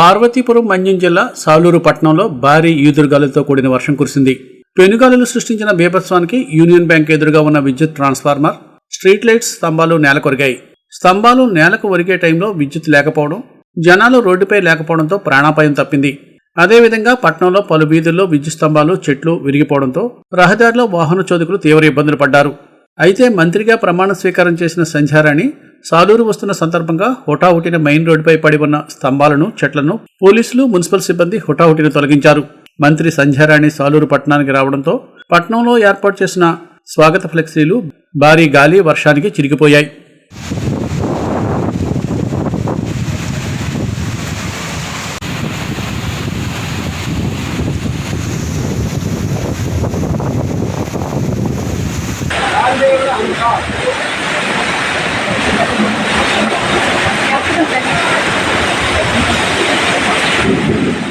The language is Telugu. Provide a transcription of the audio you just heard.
పార్వతీపురం మన్యం జిల్లా సాలూరు పట్టణంలో భారీ ఈదురుగాలులతో కూడిన వర్షం కురిసింది. పెనుగాలులు సృష్టించిన బీభత్సానికి యూనియన్ బ్యాంక్ ఎదురుగా ఉన్న విద్యుత్ ట్రాన్స్ఫార్మర్ స్ట్రీట్ లైట్స్ స్తంభాలు నేలకొరిగాయి స్తంభాలు నేలకు ఒరిగే టైంలో విద్యుత్ లేకపోవడం జనాలు రోడ్డుపై లేకపోవడంతో ప్రాణాపాయం తప్పింది. అదేవిధంగా పట్టణంలో పలు వీధుల్లో విద్యుత్ స్తంభాలు చెట్లు విరిగిపోవడంతో రహదారిలో వాహన చోదకులు తీవ్ర ఇబ్బందులు పడ్డారు. అయితే మంత్రిగా ప్రమాణ స్వీకారం చేసిన సంధ్యారాణి సాలూరు వస్తున్న సందర్భంగా హుటాహుటిన మెయిన్ రోడ్డుపై పడి ఉన్న స్తంభాలను చెట్లను పోలీసులు మున్సిపల్ సిబ్బంది హుటాహుటిన తొలగించారు. మంత్రి సంధ్యారాణి సాలూరు పట్టణానికి రావడంతో పట్టణంలో ఏర్పాటు చేసిన స్వాగత ఫ్లెక్సీలు భారీ గాలి వర్షానికి చిరిగిపోయాయి. Oh, Thank you.